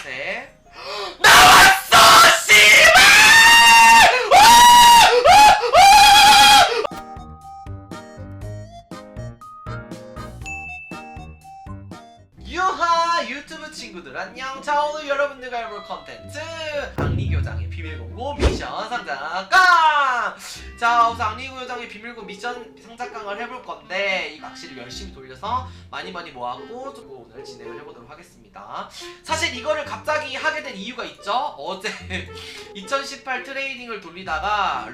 셋. 나왔어! 씨발! 유하 유튜브 친구들 안녕 자 오늘 여러분들과 해볼 컨텐츠 악리교장의 비밀공고 미션 상자깡 자 우선 악리교장의 비밀공고 미션 상자깡을 해볼 건데 이 낚시를 열심히 돌려서 많이 많이 모았고 좀 오늘 진행을 해보도록 하겠습니다. 사실 이거를 갑자기 하게 된 이유가 있죠? 어제 2018 트레이닝을 돌리다가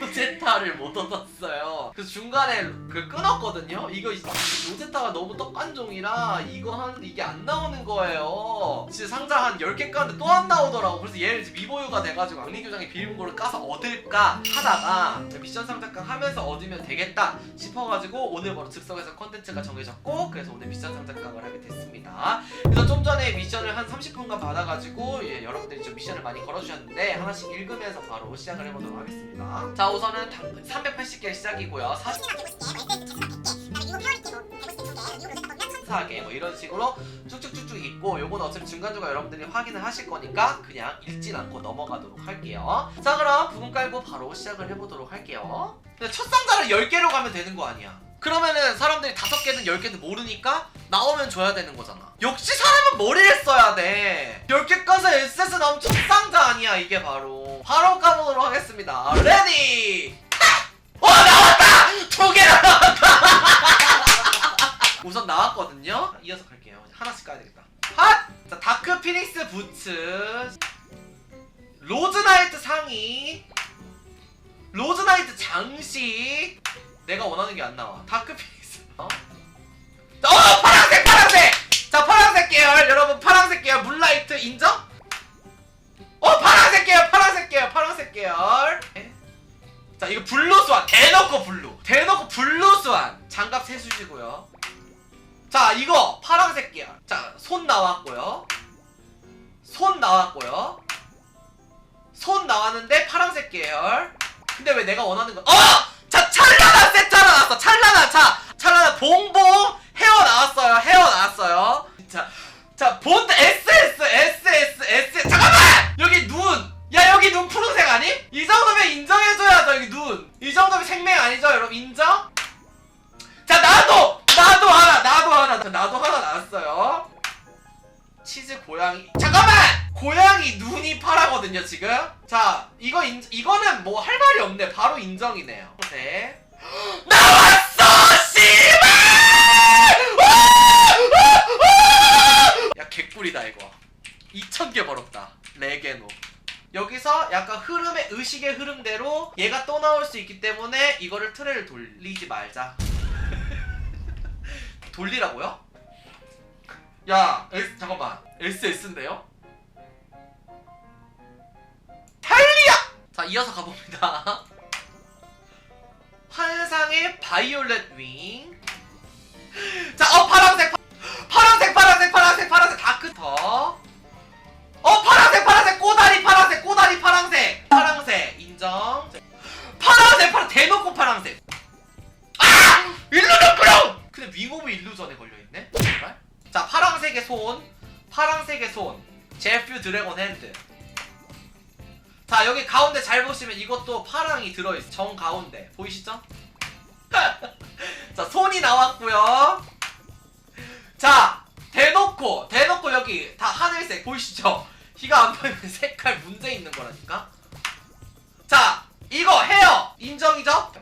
로제타를 못 얻었어요. 그래서 중간에 그 끊었거든요? 이거 로제타가 너무 떡간종이라 이거 하는데 이게 안 나오는 거예요. 진짜 상자 한 10개 까는데 또 안 나오더라고. 그래서 얘를 미보유가 돼가지고 악리교장의 비밀번호를 까서 얻을까 하다가 미션 상자깡 하면서 얻으면 되겠다 싶어가지고 오늘 바로 즉석에서 컨텐츠가 정해졌고 그래서 오늘 미션 상자깡을 하게 됐습니다. 그래서 좀 전에 미션을 한 30분간 받아가지고 예, 여러분들이 좀 미션을 많이 걸어주셨는데 하나씩 읽으면서 바로 시작을 해보도록 하겠습니다. 자 우선은 당근 380개 시작이고요 44개 뭐 이런 식으로 쭉쭉쭉쭉 있고 요건 어차피 중간중간 여러분들이 확인을 하실 거니까 그냥 읽진 않고 넘어가도록 할게요. 자 그럼 부금 깔고 바로 시작을 해보도록 할게요. 첫 상자를 10개로 가면 되는 거 아니야. 그러면은 사람들이 5개든 10개든 모르니까 나오면 줘야 되는 거잖아. 역시 사람은 머리를 써야 돼. 10개 까서 SS 나오면 첫 상자 아니야 이게 바로. 바로 까보도록 하겠습니다. 레디! 어 나왔다! 두 개나 우선 나왔거든요. 이어서 갈게요. 하나씩 까야 되겠다. 핫! 자, 다크 피닉스 부츠. 로즈나이트 상의. 로즈나이트 장식. 내가 원하는 게 안 나와. 다크 피닉스. 어? 어! 파란색! 파란색! 자, 파란색 계열. 여러분, 파란색 계열. 물라이트 인정? 어! 파란색 계열! 파란색 계열! 파란색 계열. 네. 자, 이거 블루스완. 대놓고 블루. 대놓고 블루스완. 장갑 세수지고요. 자 이거 파란색 계열. 자손 나왔고요. 손 나왔고요. 손 나왔는데 파란색 계열. 근데 왜 내가 원하는 거 어! 자 찰나나 세트 하나 나왔어. 찰나나 자 찰나나 봉봉 헤어 나왔어요. 헤어 나왔어요. 자자 본드 SS SS SS 잠깐만! 여기 눈 야 여기 눈 푸른색 아니? 이 정도면 인정해줘야죠 여기 눈 이 정도면 생명 아니죠 여러분? 인정? 자 나도 나도 하나 나도 하나 자, 나도 하나 나왔어요. 치즈 고양이. 잠깐만! 고양이 눈이 파라거든요 지금? 자 이거 인, 이거는 뭐 할 말이 없네. 바로 인정이네요. 네. 나왔어 씨발! 야 개꿀이다 이거. 2,000개 벌었다. 레게노. 여기서 약간 흐름의 의식의 흐름대로 얘가 또 나올 수 있기 때문에 이거를 트레를 돌리지 말자 돌리라고요? 야, S, 잠깐만. SS인데요? 탈리아! 자, 이어서 가봅니다. 환상의 바이올렛 윙. 자, 어, 파란색, 파, 파란색, 파란색, 파란색, 파란색, 다크터. 어, 파란색, 파란색, 꼬다리, 파란색, 꼬다리, 파란색. 파란색, 인정. 파란색, 파란, 대놓고 파란색. 윙 오브 일루전에 걸려있네? 제발? 자 파랑색의 손 파랑색의 손 제프 드래곤 핸드 자 여기 가운데 잘 보시면 이것도 파랑이 들어있어 정 가운데 보이시죠? 자 손이 나왔고요 자 대놓고 대놓고 여기 다 하늘색 보이시죠? 희가 안 보이면 색깔 문제 있는 거라니까 자 이거 헤어 인정이죠?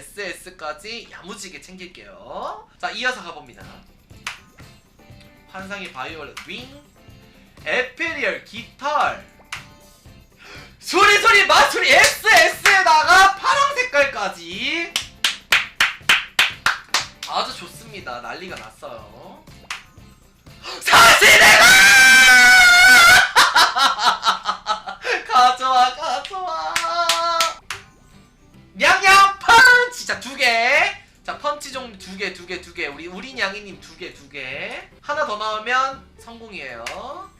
SS까지 야무지게 챙길게요. 자, 이어서 가봅니다. 환상의 바이올렛 윙, 에페리얼 깃털, 소리소리 마소리 SS에다가 파랑 색깔까지 아주 좋습니다. 난리가 났어요. 사실내가 가져와 가져와 자 두 개. 자 펀치 종류 두개 두 개 두 개. 우리 우린 양이님 두 개 두 개. 하나 더 나오면 성공이에요.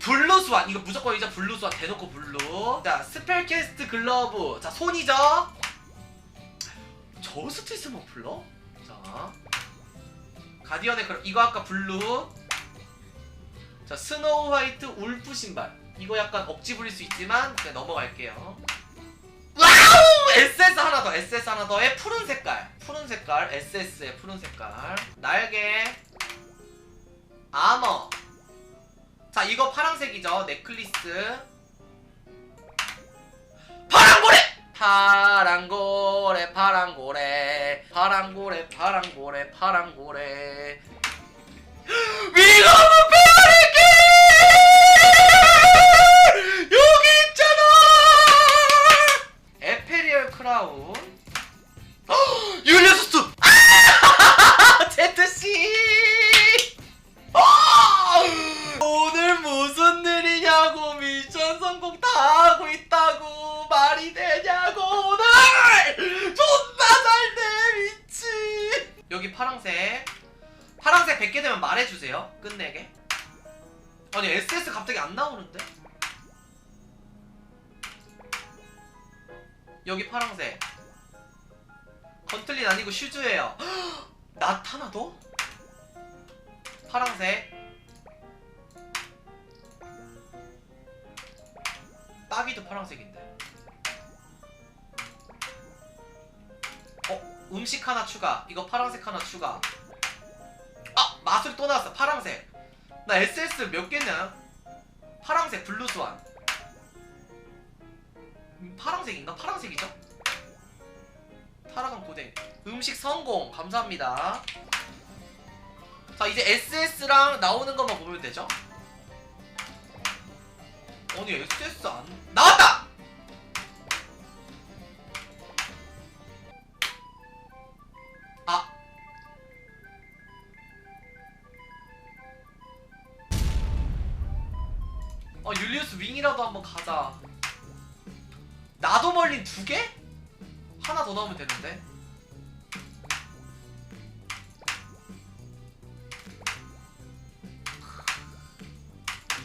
블루 스완 이거 무조건 이제 블루 스완 대놓고 블루. 자 스펠캐스트 글러브. 자 손이죠? 저스티스 머플러? 자. 가디언의 그럼 이거 아까 블루. 자 스노우 화이트 울프 신발. 이거 약간 억지 부릴 수 있지만 그냥 넘어갈게요 SS 하나 더 SS 하나 더의 푸른 색깔. 푸른 색깔 SS의 푸른 색깔. 날개. 아머. 자 이거 파란색이죠. 넥클리스. 파랑고래! 파랑고래 파랑고래. 파랑고래 파랑고래 파랑고래 끝내게 아니 SS 갑자기 안 나오는데 여기 파랑색 건틀린 아니고 슈즈예요 나타나도? 파랑색 따기도 파란색인데. 어, 음식 하나 추가. 이거 파란색 하나 추가. 아, 마술이 또 나왔어. 파란색. 나 SS 몇 개냐? 파란색 블루스완. 음, 파란색인가? 파란색이죠? 타라간 고댕. 음식 성공. 감사합니다. 자, 이제 SS랑 나오는 것만 보면 되죠? 아니 SS 안 나왔다! 어, 율리우스 윙이라도 한번 가자. 나도 멀린 두 개? 하나 더 넣으면 되는데.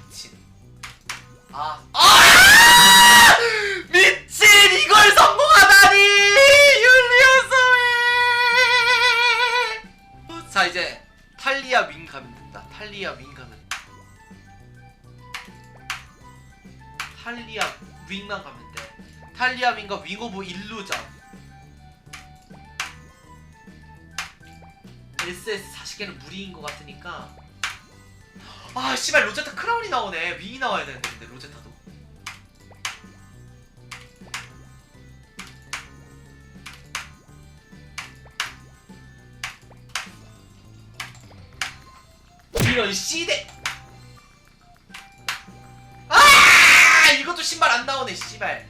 미친. 아. 아! 미친! 이걸 성공하다니! 율리우스 윙! 자, 이제 탈리아 윙 가면 된다. 탈리아 윙 탈리아 윙만 가면 돼. 탈리아 윙과 윙 오브 일루전. SS 40개는 무리인 것 같으니까 아 씨발 로제타 크라운이 나오네 윙이 나와야 되는데 근데 로제타도 이런 씨대 나오네 씨발.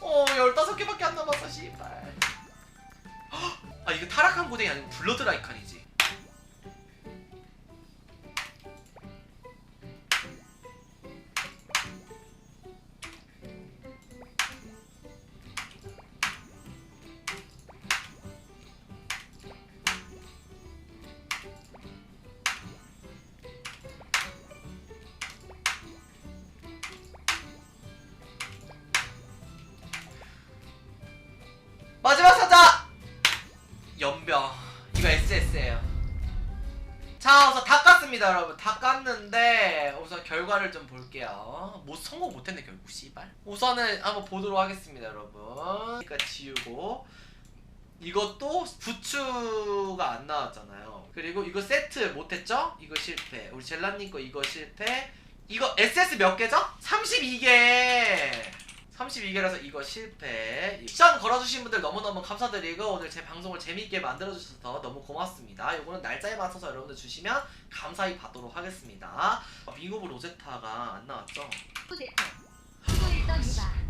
어 15개밖에 안 남았어 씨발. 아 이거 타락한 고댕이 아니고 블러드 라이칸이지 자 우선 다 깠습니다 여러분. 다 깠는데 우선 결과를 좀 볼게요. 뭐 성공 못했네 결국 씨발. 우선은 한번 보도록 하겠습니다 여러분. 그러니까 지우고. 이것도 부추가 안 나왔잖아요. 그리고 이거 세트 못했죠? 이거 실패. 우리 젤라님 거 이거 실패. 이거 SS 몇 개죠? 32개 32개라서 이거 실패 미션 걸어주신 분들 너무너무 감사드리고 오늘 제 방송을 재밌게 만들어주셔서 너무 고맙습니다 요거는 날짜에 맞춰서 여러분들 주시면 감사히 받도록 하겠습니다 윙 오브 로제타가 안 나왔죠? 수고했던 유바